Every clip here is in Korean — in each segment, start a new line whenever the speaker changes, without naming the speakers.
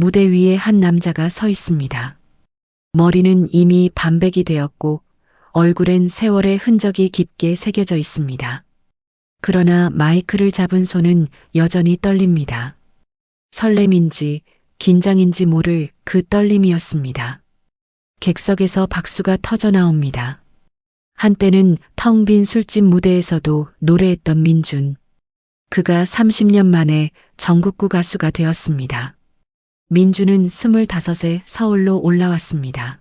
무대 위에 한 남자가 서 있습니다. 머리는 이미 반백이 되었고 얼굴엔 세월의 흔적이 깊게 새겨져 있습니다. 그러나 마이크를 잡은 손은 여전히 떨립니다. 설렘인지 긴장인지 모를 그 떨림이었습니다. 객석에서 박수가 터져 나옵니다. 한때는 텅 빈 술집 무대에서도 노래했던 민준. 그가 30년 만에 전국구 가수가 되었습니다. 민준은 25세 서울로 올라왔습니다.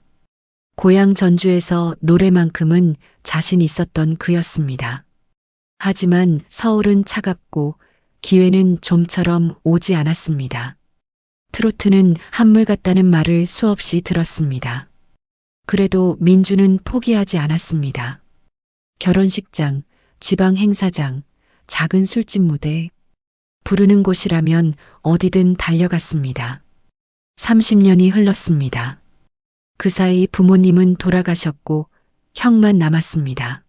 고향 전주에서 노래만큼은 자신 있었던 그였습니다. 하지만 서울은 차갑고 기회는 좀처럼 오지 않았습니다. 트로트는 한물 같다는 말을 수없이 들었습니다. 그래도 민주는 포기하지 않았습니다. 결혼식장, 지방 행사장, 작은 술집 무대, 부르는 곳이라면 어디든 달려갔습니다. 30년이 흘렀습니다. 그 사이 부모님은 돌아가셨고 형만 남았습니다.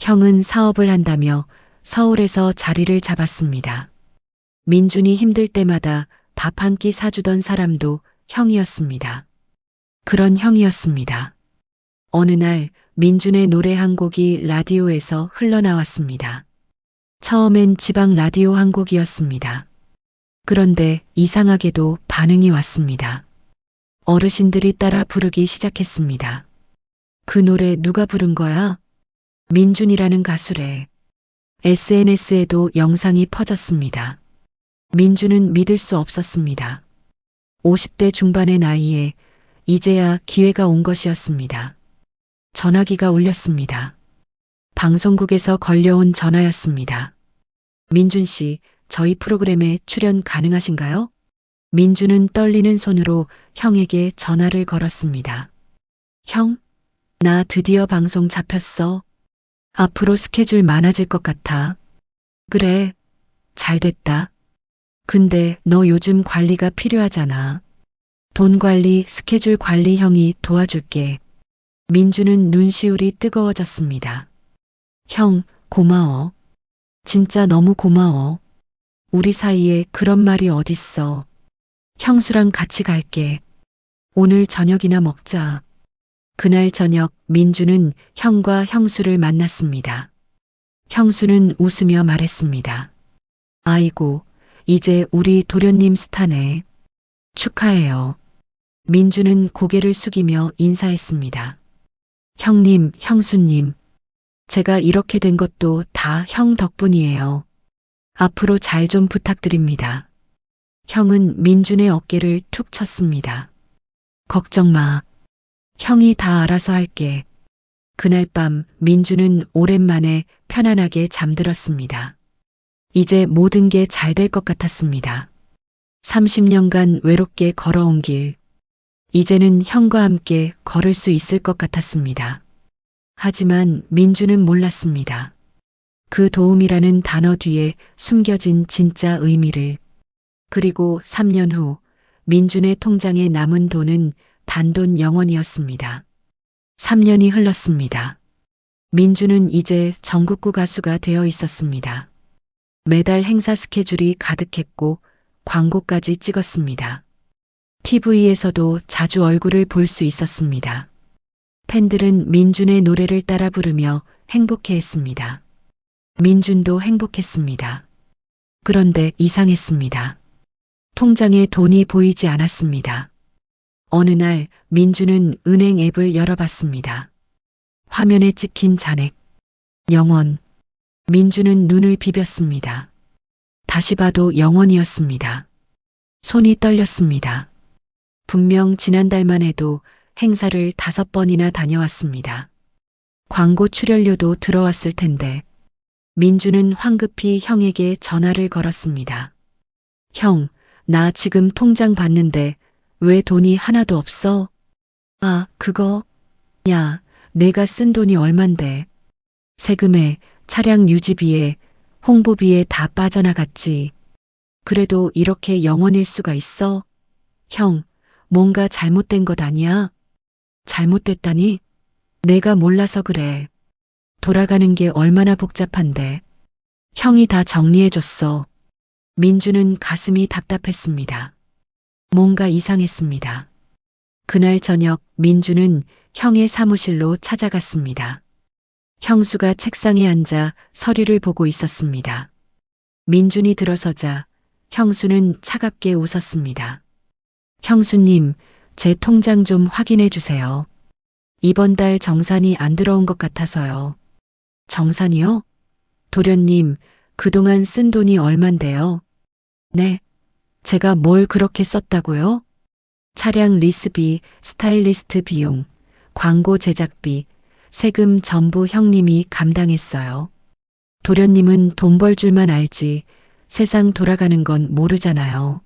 형은 사업을 한다며 서울에서 자리를 잡았습니다. 민준이 힘들 때마다 밥 한 끼 사주던 사람도 형이었습니다. 그런 형이었습니다. 어느 날 민준의 노래 한 곡이 라디오에서 흘러나왔습니다. 처음엔 지방 라디오 한 곡이었습니다. 그런데 이상하게도 반응이 왔습니다. 어르신들이 따라 부르기 시작했습니다. 그 노래 누가 부른 거야? 민준이라는 가수래. SNS에도 영상이 퍼졌습니다. 민준은 믿을 수 없었습니다. 50대 중반의 나이에 이제야 기회가 온 것이었습니다. 전화기가 울렸습니다. 방송국에서 걸려온 전화였습니다. 민준 씨, 저희 프로그램에 출연 가능하신가요? 민준은 떨리는 손으로 형에게 전화를 걸었습니다. 형, 나 드디어 방송 잡혔어. 앞으로 스케줄 많아질 것 같아. 그래, 잘 됐다. 근데 너 요즘 관리가 필요하잖아. 돈 관리, 스케줄 관리 형이 도와줄게. 민주는 눈시울이 뜨거워졌습니다. 형, 고마워. 진짜 너무 고마워. 우리 사이에 그런 말이 어딨어. 형수랑 같이 갈게. 오늘 저녁이나 먹자. 그날 저녁 민주는 형과 형수를 만났습니다. 형수는 웃으며 말했습니다. 아이고, 이제 우리 도련님 스타네. 축하해요. 민주는 고개를 숙이며 인사했습니다. 형님, 형수님. 제가 이렇게 된 것도 다 형 덕분이에요. 앞으로 잘 좀 부탁드립니다. 형은 민준의 어깨를 툭 쳤습니다. 걱정 마. 형이 다 알아서 할게. 그날 밤 민주는 오랜만에 편안하게 잠들었습니다. 이제 모든 게 잘 될 것 같았습니다. 30년간 외롭게 걸어온 길. 이제는 형과 함께 걸을 수 있을 것 같았습니다. 하지만 민주는 몰랐습니다. 그 도움이라는 단어 뒤에 숨겨진 진짜 의미를. 그리고 3년 후 민준의 통장에 남은 돈은 단돈 0원이었습니다. 3년이 흘렀습니다. 민주는 이제 전국구 가수가 되어 있었습니다. 매달 행사 스케줄이 가득했고 광고까지 찍었습니다. TV에서도 자주 얼굴을 볼 수 있었습니다. 팬들은 민준의 노래를 따라 부르며 행복해 했습니다. 민준도 행복했습니다. 그런데 이상했습니다. 통장에 돈이 보이지 않았습니다. 어느 날 민주는 은행 앱을 열어봤습니다. 화면에 찍힌 잔액. 영원. 민주는 눈을 비볐습니다. 다시 봐도 영원이었습니다. 손이 떨렸습니다. 분명 지난달만 해도 행사를 다섯 번이나 다녀왔습니다. 광고 출연료도 들어왔을 텐데 민주는 황급히 형에게 전화를 걸었습니다. 형, 나 지금 통장 봤는데 왜 돈이 하나도 없어? 아, 그거. 야, 내가 쓴 돈이 얼만데. 세금에, 차량 유지비에, 홍보비에 다 빠져나갔지. 그래도 이렇게 영원일 수가 있어? 형, 뭔가 잘못된 것 아니야? 잘못됐다니? 내가 몰라서 그래. 돌아가는 게 얼마나 복잡한데. 형이 다 정리해줬어. 민주는 가슴이 답답했습니다. 뭔가 이상했습니다. 그날 저녁 민주는 형의 사무실로 찾아갔습니다. 형수가 책상에 앉아 서류를 보고 있었습니다. 민준이 들어서자 형수는 차갑게 웃었습니다. 형수님, 제 통장 좀 확인해 주세요. 이번 달 정산이 안 들어온 것 같아서요. 정산이요? 도련님, 그동안 쓴 돈이 얼만데요? 네. 제가 뭘 그렇게 썼다고요? 차량 리스비, 스타일리스트 비용, 광고 제작비, 세금 전부 형님이 감당했어요. 도련님은 돈 벌 줄만 알지 세상 돌아가는 건 모르잖아요.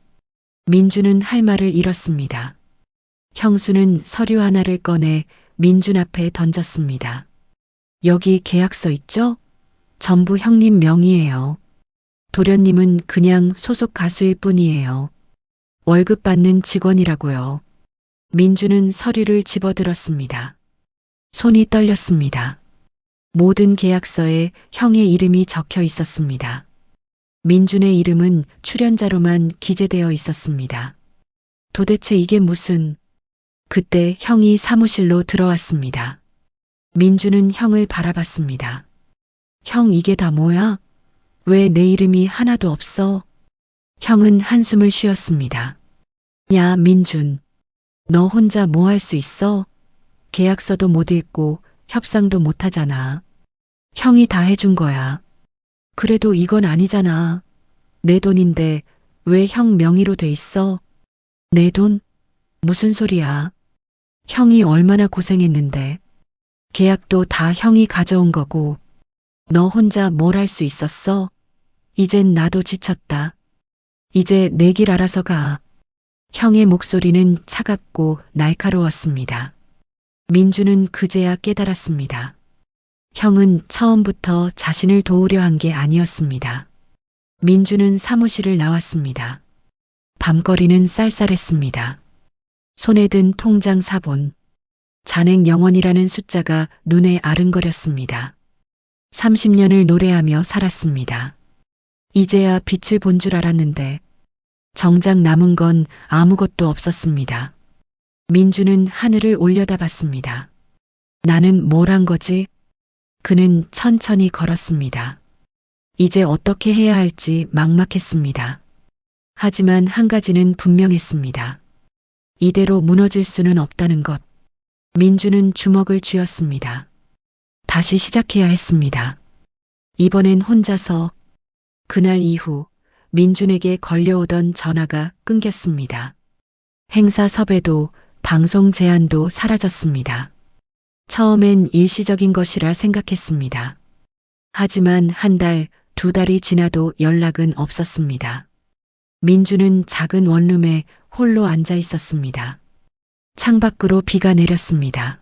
민주는 할 말을 잃었습니다. 형수는 서류 하나를 꺼내 민준 앞에 던졌습니다. 여기 계약서 있죠? 전부 형님 명의예요. 도련님은 그냥 소속 가수일 뿐이에요. 월급 받는 직원이라고요. 민주는 서류를 집어들었습니다. 손이 떨렸습니다. 모든 계약서에 형의 이름이 적혀 있었습니다. 민준의 이름은 출연자로만 기재되어 있었습니다. 도대체 이게 무슨... 그때 형이 사무실로 들어왔습니다. 민주는 형을 바라봤습니다. 형 이게 다 뭐야? 왜 내 이름이 하나도 없어? 형은 한숨을 쉬었습니다. 야, 민준. 너 혼자 뭐 할 수 있어? 계약서도 못 읽고 협상도 못 하잖아. 형이 다 해준 거야. 그래도 이건 아니잖아. 내 돈인데 왜 형 명의로 돼 있어? 내 돈? 무슨 소리야? 형이 얼마나 고생했는데. 계약도 다 형이 가져온 거고. 너 혼자 뭘 할 수 있었어? 이젠 나도 지쳤다. 이제 내 길 알아서 가. 형의 목소리는 차갑고 날카로웠습니다. 민주는 그제야 깨달았습니다. 형은 처음부터 자신을 도우려 한 게 아니었습니다. 민주는 사무실을 나왔습니다. 밤거리는 쌀쌀했습니다. 손에 든 통장 사본. 잔액 영원이라는 숫자가 눈에 아른거렸습니다. 30년을 노래하며 살았습니다. 이제야 빛을 본 줄 알았는데 정작 남은 건 아무것도 없었습니다. 민주는 하늘을 올려다 봤습니다. 나는 뭘 한 거지? 그는 천천히 걸었습니다. 이제 어떻게 해야 할지 막막했습니다. 하지만 한 가지는 분명했습니다. 이대로 무너질 수는 없다는 것. 민주는 주먹을 쥐었습니다. 다시 시작해야 했습니다. 이번엔 혼자서 그날 이후 민준에게 걸려오던 전화가 끊겼습니다. 행사 섭외도 방송 제안도 사라졌습니다. 처음엔 일시적인 것이라 생각했습니다. 하지만 한 달, 두 달이 지나도 연락은 없었습니다. 민주는 작은 원룸에 홀로 앉아 있었습니다. 창밖으로 비가 내렸습니다.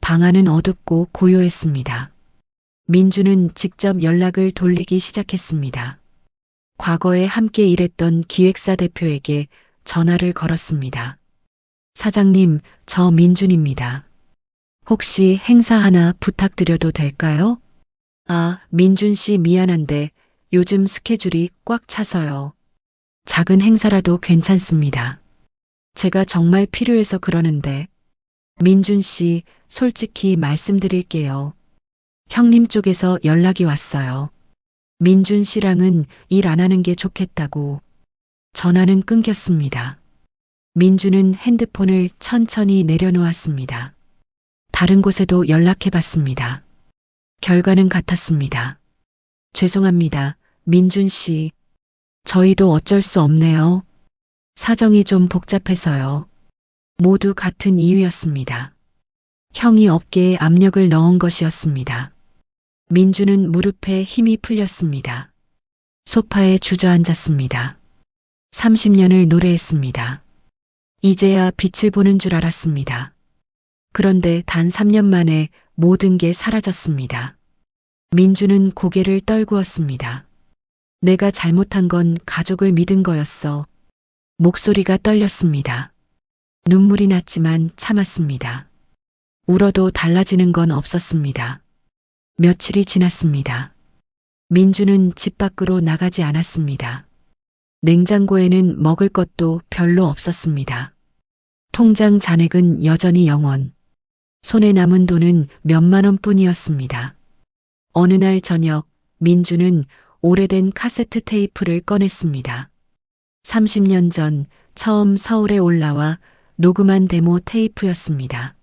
방 안은 어둡고 고요했습니다. 민주는 직접 연락을 돌리기 시작했습니다. 과거에 함께 일했던 기획사 대표에게 전화를 걸었습니다. 사장님, 저 민준입니다. 혹시 행사 하나 부탁드려도 될까요? 아, 민준 씨 미안한데 요즘 스케줄이 꽉 차서요. 작은 행사라도 괜찮습니다. 제가 정말 필요해서 그러는데 민준 씨 솔직히 말씀드릴게요. 형님 쪽에서 연락이 왔어요. 민준 씨랑은 일 안 하는 게 좋겠다고. 전화는 끊겼습니다. 민주는 핸드폰을 천천히 내려놓았습니다. 다른 곳에도 연락해 봤습니다. 결과는 같았습니다. 죄송합니다. 민준 씨. 저희도 어쩔 수 없네요. 사정이 좀 복잡해서요. 모두 같은 이유였습니다. 형이 어깨에 압력을 넣은 것이었습니다. 민주는 무릎에 힘이 풀렸습니다. 소파에 주저앉았습니다. 30년을 노래했습니다. 이제야 빛을 보는 줄 알았습니다. 그런데 단 3년 만에 모든 게 사라졌습니다. 민주는 고개를 떨구었습니다. 내가 잘못한 건 가족을 믿은 거였어. 목소리가 떨렸습니다. 눈물이 났지만 참았습니다. 울어도 달라지는 건 없었습니다. 며칠이 지났습니다. 민주는 집 밖으로 나가지 않았습니다. 냉장고에는 먹을 것도 별로 없었습니다. 통장 잔액은 여전히 영원. 손에 남은 돈은 몇만 원 뿐이었습니다. 어느 날 저녁, 민주는 오래된 카세트 테이프를 꺼냈습니다. 30년 전 처음 서울에 올라와 녹음한 데모 테이프였습니다.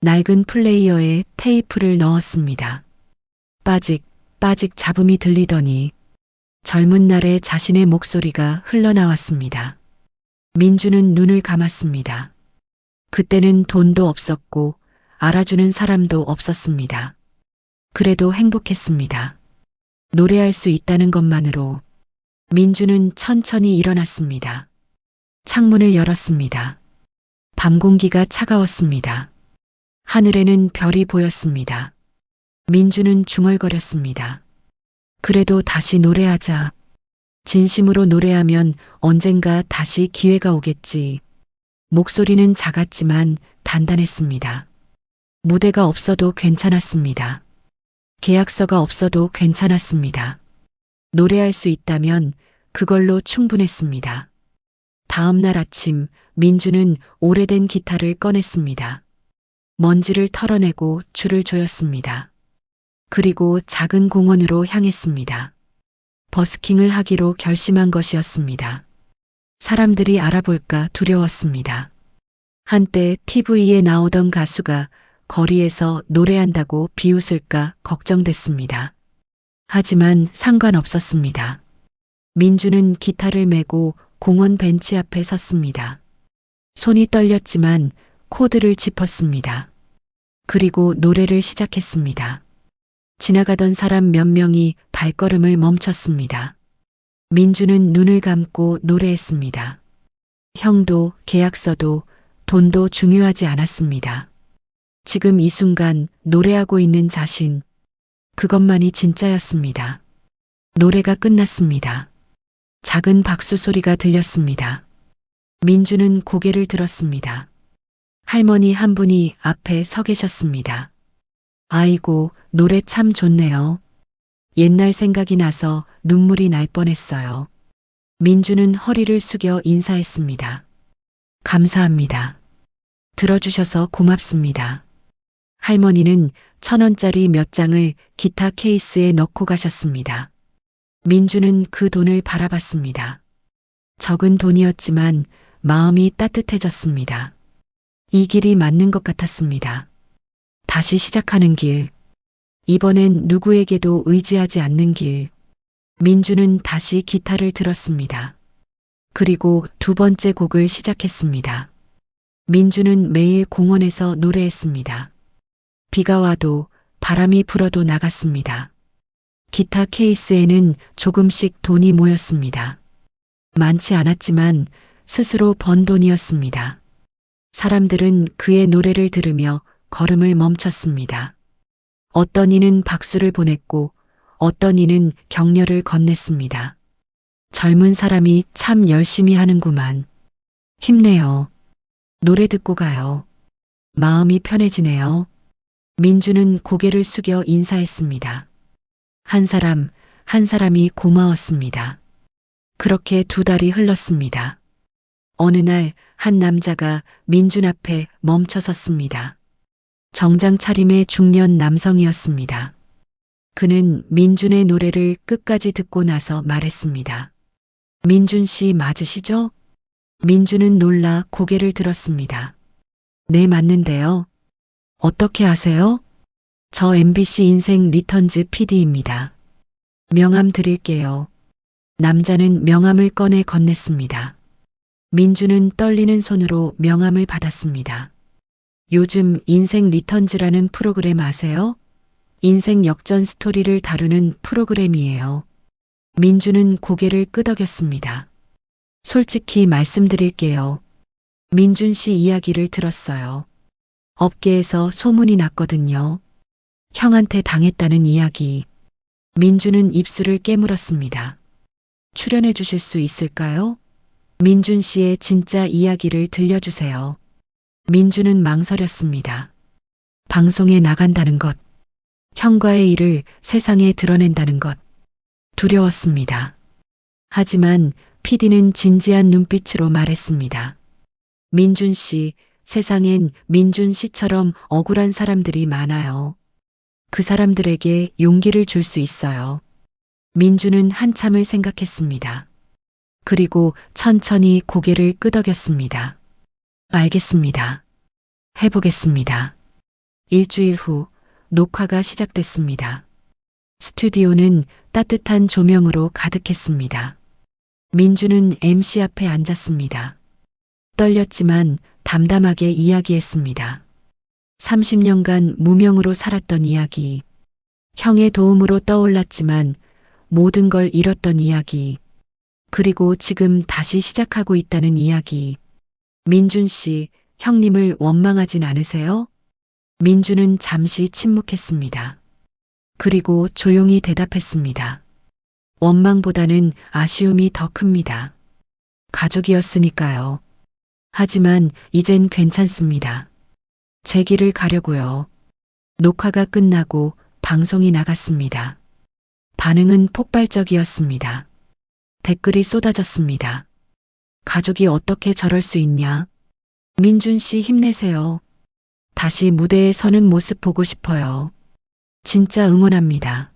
낡은 플레이어에 테이프를 넣었습니다. 빠직, 빠직 잡음이 들리더니 젊은 날의 자신의 목소리가 흘러나왔습니다. 민주는 눈을 감았습니다. 그때는 돈도 없었고 알아주는 사람도 없었습니다. 그래도 행복했습니다. 노래할 수 있다는 것만으로 민주는 천천히 일어났습니다. 창문을 열었습니다. 밤 공기가 차가웠습니다. 하늘에는 별이 보였습니다. 민주는 중얼거렸습니다. 그래도 다시 노래하자. 진심으로 노래하면 언젠가 다시 기회가 오겠지. 목소리는 작았지만 단단했습니다. 무대가 없어도 괜찮았습니다. 계약서가 없어도 괜찮았습니다. 노래할 수 있다면 그걸로 충분했습니다. 다음 날 아침 민주는 오래된 기타를 꺼냈습니다. 먼지를 털어내고 줄을 조였습니다. 그리고 작은 공원으로 향했습니다. 버스킹을 하기로 결심한 것이었습니다. 사람들이 알아볼까 두려웠습니다. 한때 TV에 나오던 가수가 거리에서 노래한다고 비웃을까 걱정됐습니다. 하지만 상관없었습니다. 민주는 기타를 메고 공원 벤치 앞에 섰습니다. 손이 떨렸지만 코드를 짚었습니다. 그리고 노래를 시작했습니다. 지나가던 사람 몇 명이 발걸음을 멈췄습니다. 민주는 눈을 감고 노래했습니다. 형도 계약서도 돈도 중요하지 않았습니다. 지금 이 순간 노래하고 있는 자신, 그것만이 진짜였습니다. 노래가 끝났습니다. 작은 박수 소리가 들렸습니다. 민주는 고개를 들었습니다. 할머니 한 분이 앞에 서 계셨습니다. 아이고, 노래 참 좋네요. 옛날 생각이 나서 눈물이 날 뻔했어요. 민주는 허리를 숙여 인사했습니다. 감사합니다. 들어주셔서 고맙습니다. 할머니는 천 원짜리 몇 장을 기타 케이스에 넣고 가셨습니다. 민주는 그 돈을 바라봤습니다. 적은 돈이었지만 마음이 따뜻해졌습니다. 이 길이 맞는 것 같았습니다. 다시 시작하는 길. 이번엔 누구에게도 의지하지 않는 길. 민주는 다시 기타를 들었습니다. 그리고 두 번째 곡을 시작했습니다. 민주는 매일 공원에서 노래했습니다. 비가 와도 바람이 불어도 나갔습니다. 기타 케이스에는 조금씩 돈이 모였습니다. 많지 않았지만 스스로 번 돈이었습니다. 사람들은 그의 노래를 들으며 걸음을 멈췄습니다. 어떤 이는 박수를 보냈고 어떤 이는 격려를 건넸습니다. 젊은 사람이 참 열심히 하는구만. 힘내요. 노래 듣고 가요. 마음이 편해지네요. 민주는 고개를 숙여 인사했습니다. 한 사람, 한 사람이 고마웠습니다. 그렇게 두 달이 흘렀습니다. 어느 날 한 남자가 민준 앞에 멈춰 섰습니다. 정장 차림의 중년 남성이었습니다. 그는 민준의 노래를 끝까지 듣고 나서 말했습니다. 민준 씨 맞으시죠? 민준은 놀라 고개를 들었습니다. 네, 맞는데요. 어떻게 아세요? 저 MBC 인생 리턴즈 PD입니다. 명함 드릴게요. 남자는 명함을 꺼내 건넸습니다. 민주는 떨리는 손으로 명함을 받았습니다. 요즘 인생 리턴즈라는 프로그램 아세요? 인생 역전 스토리를 다루는 프로그램이에요. 민주는 고개를 끄덕였습니다. 솔직히 말씀드릴게요. 민준 씨 이야기를 들었어요. 업계에서 소문이 났거든요. 형한테 당했다는 이야기. 민주는 입술을 깨물었습니다. 출연해 주실 수 있을까요? 민준 씨의 진짜 이야기를 들려주세요. 민주는 망설였습니다. 방송에 나간다는 것, 형과의 일을 세상에 드러낸다는 것, 두려웠습니다. 하지만 PD는 진지한 눈빛으로 말했습니다. 민준 씨, 세상엔 민준 씨처럼 억울한 사람들이 많아요. 그 사람들에게 용기를 줄 수 있어요. 민준은 한참을 생각했습니다. 그리고 천천히 고개를 끄덕였습니다. 알겠습니다. 해보겠습니다. 일주일 후 녹화가 시작됐습니다. 스튜디오는 따뜻한 조명으로 가득했습니다. 민주는 MC 앞에 앉았습니다. 떨렸지만 담담하게 이야기했습니다. 30년간 무명으로 살았던 이야기. 형의 도움으로 떠올랐지만 모든 걸 잃었던 이야기. 그리고 지금 다시 시작하고 있다는 이야기. 민준 씨, 형님을 원망하진 않으세요? 민주는 잠시 침묵했습니다. 그리고 조용히 대답했습니다. 원망보다는 아쉬움이 더 큽니다. 가족이었으니까요. 하지만 이젠 괜찮습니다. 제 길을 가려고요. 녹화가 끝나고 방송이 나갔습니다. 반응은 폭발적이었습니다. 댓글이 쏟아졌습니다. 가족이 어떻게 저럴 수 있냐? 민준 씨 힘내세요. 다시 무대에 서는 모습 보고 싶어요. 진짜 응원합니다.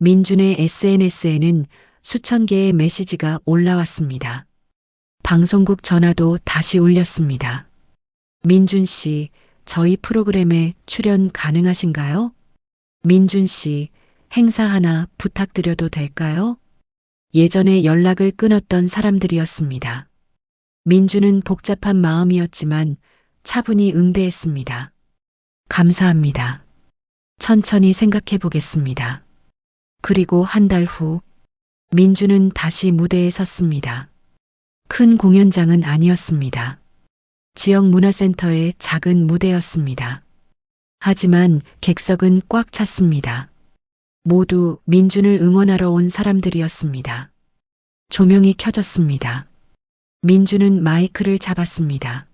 민준의 SNS에는 수천 개의 메시지가 올라왔습니다. 방송국 전화도 다시 울렸습니다. 민준 씨, 저희 프로그램에 출연 가능하신가요? 민준 씨, 행사 하나 부탁드려도 될까요? 예전에 연락을 끊었던 사람들이었습니다. 민주는 복잡한 마음이었지만 차분히 응대했습니다. 감사합니다. 천천히 생각해 보겠습니다. 그리고 한 달 후, 민주는 다시 무대에 섰습니다. 큰 공연장은 아니었습니다. 지역 문화센터의 작은 무대였습니다. 하지만 객석은 꽉 찼습니다. 모두 민준을 응원하러 온 사람들이었습니다. 조명이 켜졌습니다. 민준은 마이크를 잡았습니다.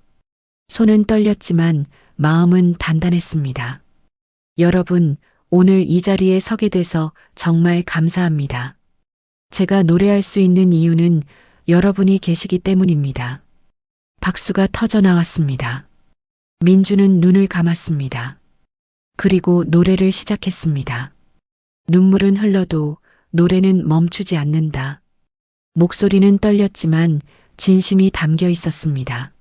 손은 떨렸지만 마음은 단단했습니다. 여러분, 오늘 이 자리에 서게 돼서 정말 감사합니다. 제가 노래할 수 있는 이유는 여러분이 계시기 때문입니다. 박수가 터져 나왔습니다. 민주는 눈을 감았습니다. 그리고 노래를 시작했습니다. 눈물은 흘러도 노래는 멈추지 않는다. 목소리는 떨렸지만 진심이 담겨 있었습니다.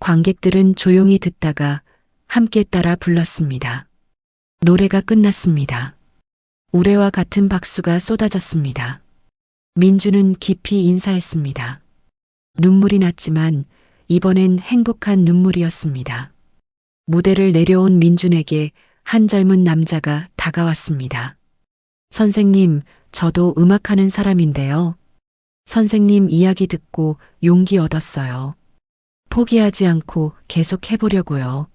관객들은 조용히 듣다가 함께 따라 불렀습니다. 노래가 끝났습니다. 우레와 같은 박수가 쏟아졌습니다. 민주는 깊이 인사했습니다. 눈물이 났지만 이번엔 행복한 눈물이었습니다. 무대를 내려온 민준에게 한 젊은 남자가 다가왔습니다. 선생님, 저도 음악하는 사람인데요. 선생님 이야기 듣고 용기 얻었어요. 포기하지 않고 계속 해보려고요.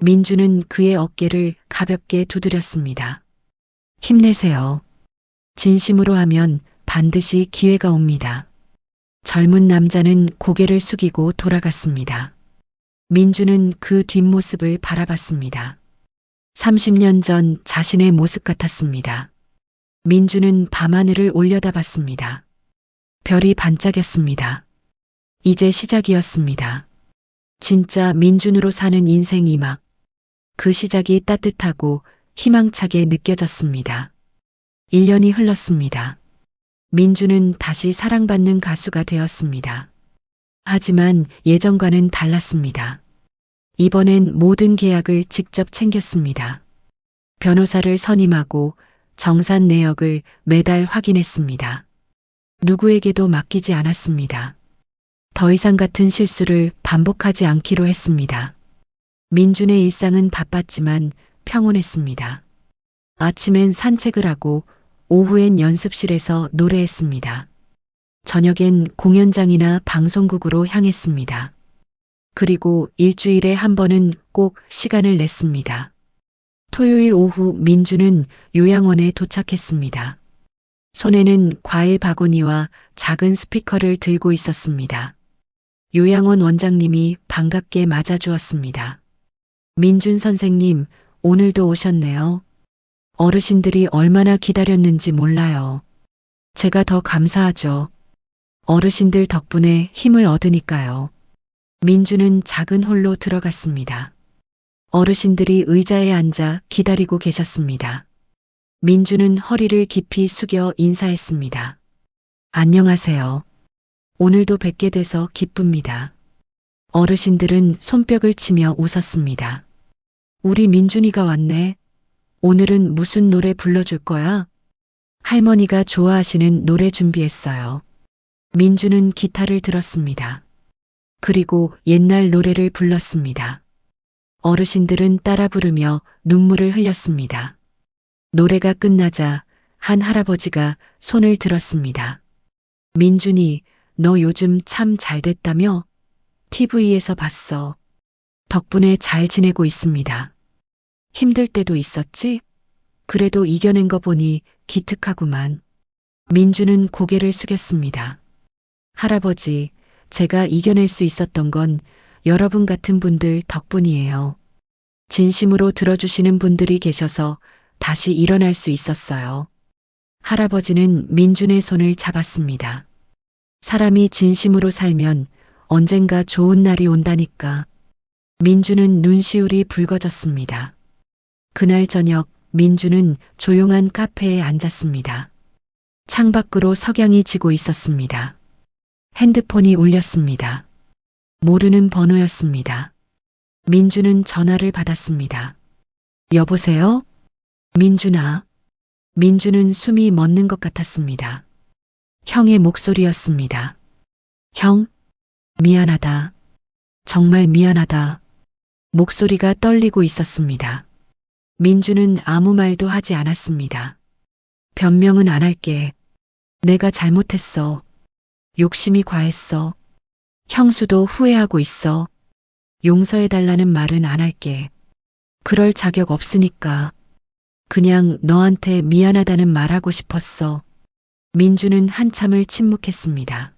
민주는 그의 어깨를 가볍게 두드렸습니다. 힘내세요. 진심으로 하면 반드시 기회가 옵니다. 젊은 남자는 고개를 숙이고 돌아갔습니다. 민주는 그 뒷모습을 바라봤습니다. 30년 전 자신의 모습 같았습니다. 민주는 밤하늘을 올려다봤습니다. 별이 반짝였습니다. 이제 시작이었습니다. 진짜 민준으로 사는 인생 이 막. 그 시작이 따뜻하고 희망차게 느껴졌습니다. 1년이 흘렀습니다. 민주는 다시 사랑받는 가수가 되었습니다. 하지만 예전과는 달랐습니다. 이번엔 모든 계약을 직접 챙겼습니다. 변호사를 선임하고 정산 내역을 매달 확인했습니다. 누구에게도 맡기지 않았습니다. 더 이상 같은 실수를 반복하지 않기로 했습니다. 민준의 일상은 바빴지만 평온했습니다. 아침엔 산책을 하고 오후엔 연습실에서 노래했습니다. 저녁엔 공연장이나 방송국으로 향했습니다. 그리고 일주일에 한 번은 꼭 시간을 냈습니다. 토요일 오후 민주는 요양원에 도착했습니다. 손에는 과일 바구니와 작은 스피커를 들고 있었습니다. 요양원 원장님이 반갑게 맞아주었습니다. 민준 선생님, 오늘도 오셨네요. 어르신들이 얼마나 기다렸는지 몰라요. 제가 더 감사하죠. 어르신들 덕분에 힘을 얻으니까요. 민주는 작은 홀로 들어갔습니다. 어르신들이 의자에 앉아 기다리고 계셨습니다. 민주는 허리를 깊이 숙여 인사했습니다. 안녕하세요. 오늘도 뵙게 돼서 기쁩니다. 어르신들은 손뼉을 치며 웃었습니다. 우리 민준이가 왔네. 오늘은 무슨 노래 불러줄 거야? 할머니가 좋아하시는 노래 준비했어요. 민주는 기타를 들었습니다. 그리고 옛날 노래를 불렀습니다. 어르신들은 따라 부르며 눈물을 흘렸습니다. 노래가 끝나자 한 할아버지가 손을 들었습니다. 민준이, 너 요즘 참 잘 됐다며? TV에서 봤어. 덕분에 잘 지내고 있습니다. 힘들 때도 있었지? 그래도 이겨낸 거 보니 기특하구만. 민주는 고개를 숙였습니다. 할아버지, 제가 이겨낼 수 있었던 건 여러분 같은 분들 덕분이에요. 진심으로 들어주시는 분들이 계셔서 다시 일어날 수 있었어요. 할아버지는 민준의 손을 잡았습니다. 사람이 진심으로 살면 언젠가 좋은 날이 온다니까. 민주는 눈시울이 붉어졌습니다. 그날 저녁 민주는 조용한 카페에 앉았습니다. 창밖으로 석양이 지고 있었습니다. 핸드폰이 울렸습니다. 모르는 번호였습니다. 민주는 전화를 받았습니다. 여보세요? 민준아. 민주는 숨이 멎는 것 같았습니다. 형의 목소리였습니다. 형, 미안하다. 정말 미안하다. 목소리가 떨리고 있었습니다. 민주는 아무 말도 하지 않았습니다. 변명은 안 할게. 내가 잘못했어. 욕심이 과했어. 형수도 후회하고 있어. 용서해달라는 말은 안 할게. 그럴 자격 없으니까. 그냥 너한테 미안하다는 말하고 싶었어. 민주는 한참을 침묵했습니다.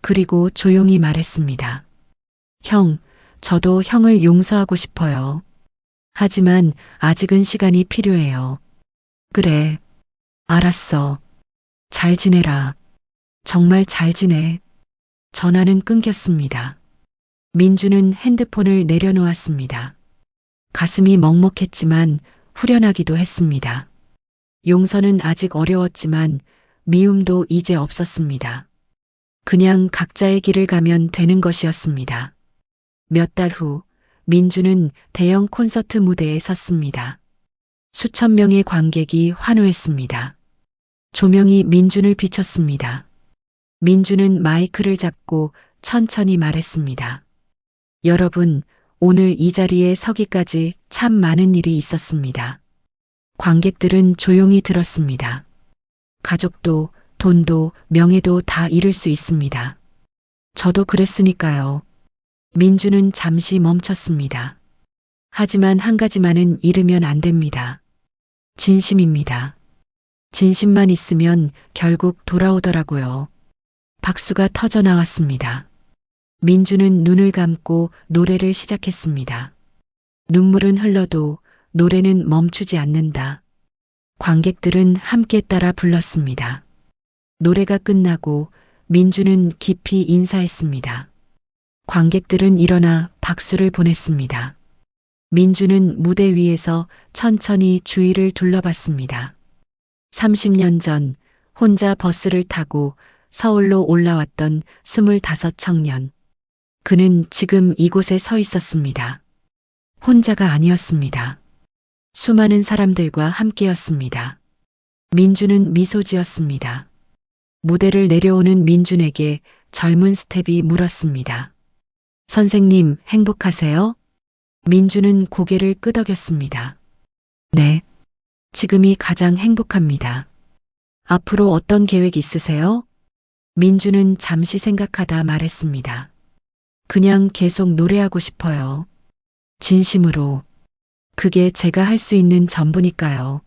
그리고 조용히 말했습니다. 형, 저도 형을 용서하고 싶어요. 하지만 아직은 시간이 필요해요. 그래. 알았어. 잘 지내라. 정말 잘 지내. 전화는 끊겼습니다. 민주는 핸드폰을 내려놓았습니다. 가슴이 먹먹했지만 후련하기도 했습니다. 용서는 아직 어려웠지만 미움도 이제 없었습니다. 그냥 각자의 길을 가면 되는 것이었습니다. 몇 달 후, 민주는 대형 콘서트 무대에 섰습니다. 수천 명의 관객이 환호했습니다. 조명이 민준을 비췄습니다. 민주는 마이크를 잡고 천천히 말했습니다. 여러분, 오늘 이 자리에 서기까지 참 많은 일이 있었습니다. 관객들은 조용히 들었습니다. 가족도, 돈도, 명예도 다 잃을 수 있습니다. 저도 그랬으니까요. 민주는 잠시 멈췄습니다. 하지만 한 가지만은 잃으면 안 됩니다. 진심입니다. 진심만 있으면 결국 돌아오더라고요. 박수가 터져 나왔습니다. 민주는 눈을 감고 노래를 시작했습니다. 눈물은 흘러도 노래는 멈추지 않는다. 관객들은 함께 따라 불렀습니다. 노래가 끝나고 민주는 깊이 인사했습니다. 관객들은 일어나 박수를 보냈습니다. 민주는 무대 위에서 천천히 주위를 둘러봤습니다. 30년 전 혼자 버스를 타고 서울로 올라왔던 25 청년. 그는 지금 이곳에 서 있었습니다. 혼자가 아니었습니다. 수많은 사람들과 함께였습니다. 민주는 미소 지었습니다. 무대를 내려오는 민준에게 젊은 스텝이 물었습니다. 선생님, 행복하세요? 민주는 고개를 끄덕였습니다. 네. 지금이 가장 행복합니다. 앞으로 어떤 계획 있으세요? 민주는 잠시 생각하다 말했습니다. 그냥 계속 노래하고 싶어요. 진심으로. 그게 제가 할 수 있는 전부니까요.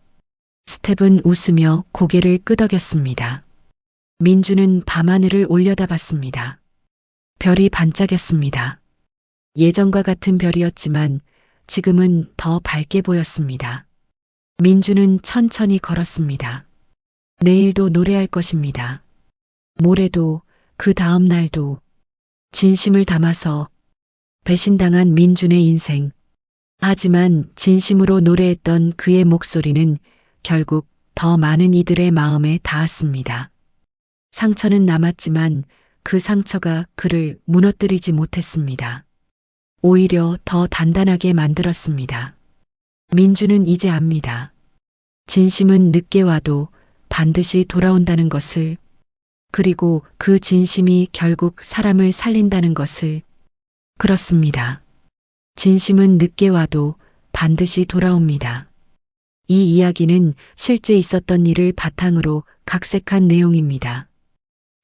스텝은 웃으며 고개를 끄덕였습니다. 민주는 밤하늘을 올려다봤습니다. 별이 반짝였습니다. 예전과 같은 별이었지만 지금은 더 밝게 보였습니다. 민주는 천천히 걸었습니다. 내일도 노래할 것입니다. 모레도 그 다음 날도 진심을 담아서 배신당한 민준의 인생. 하지만 진심으로 노래했던 그의 목소리는 결국 더 많은 이들의 마음에 닿았습니다. 상처는 남았지만 그 상처가 그를 무너뜨리지 못했습니다. 오히려 더 단단하게 만들었습니다. 민주는 이제 압니다. 진심은 늦게 와도 반드시 돌아온다는 것을, 그리고 그 진심이 결국 사람을 살린다는 것을, 그렇습니다. 진심은 늦게 와도 반드시 돌아옵니다. 이 이야기는 실제 있었던 일을 바탕으로 각색한 내용입니다.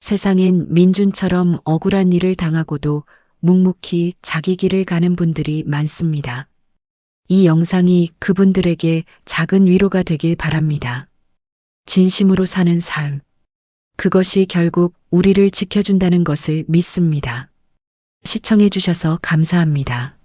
세상엔 민준처럼 억울한 일을 당하고도 묵묵히 자기 길을 가는 분들이 많습니다. 이 영상이 그분들에게 작은 위로가 되길 바랍니다. 진심으로 사는 삶. 그것이 결국 우리를 지켜준다는 것을 믿습니다. 시청해주셔서 감사합니다.